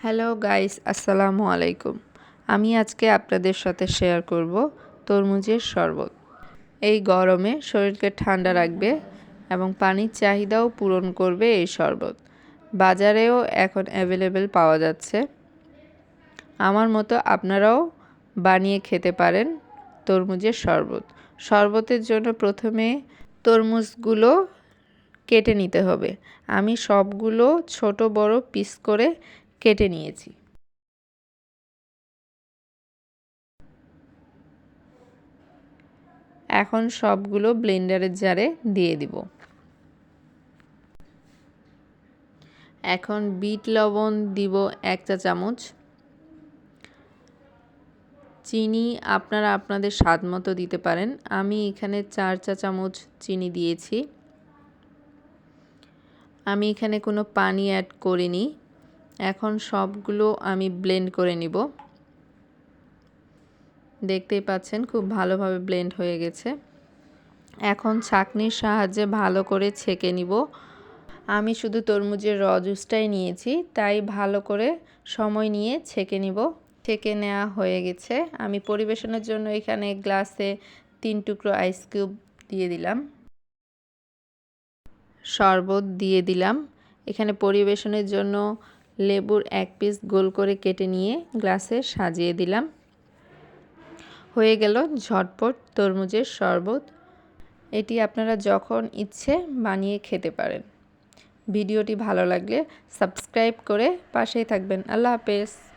Hello guys আসসালামু আলাইকুম আমি আজকে আপনাদের সাথে শেয়ার করব তরমুজের শরবত। এই গরমে শরীরকে ঠান্ডা রাখবে এবং পানির চাহিদাও পূরণ করবে এই শরবত। বাজারেও এখন অ্যাভেলেবেল পাওয়া যাচ্ছে। আমার মতো আপনারাও বানিয়ে খেতে পারেন তরমুজের শরবত। শরবতের জন্য প্রথমে তরমুজগুলো কেটে নিতে হবে। আমি সবগুলো ছোট বড় পিস করে কেটে নিয়েছি। এখন সবগুলো ব্লেন্ডারের জারে দিয়ে দিব। এখন বিট লবণ দিব এক চা চামচ। চিনি আপনারা আপনাদের স্বাদ মতো দিতে পারেন। আমি এখানে চার চা চামচ চিনি দিয়েছি। আমি এখানে কোনো পানি অ্যাড করিনি। এখন সবগুলো আমি ব্লেন্ড করে নিব। দেখতেই পাচ্ছেন, খুব ভালোভাবে ব্লেন্ড হয়ে গেছে। এখন ছাকনির সাহায্যে ভালো করে ছেঁকে নিব। আমি শুধু তরমুজের র জুসটাই নিয়েছি, তাই ভালো করে সময় নিয়ে ছেঁকে নিব। ছেঁকে নেওয়া হয়ে গেছে। আমি পরিবেশনের জন্য এখানে গ্লাসে তিন টুকরো আইস কিউব দিয়ে দিলাম। শরবত দিয়ে দিলাম। এখানে পরিবেশনের জন্য লেবুর এক পিস গোল করে কেটে নিয়ে গ্লাসে সাজিয়ে দিলাম। হয়ে গেল ঝটপট তরমুজের শরবত। এটি আপনারা যখন ইচ্ছে বানিয়ে খেতে পারেন। ভিডিওটি ভালো লাগলে সাবস্ক্রাইব করে পাশেই থাকবেন। আল্লাহ হাফেজ।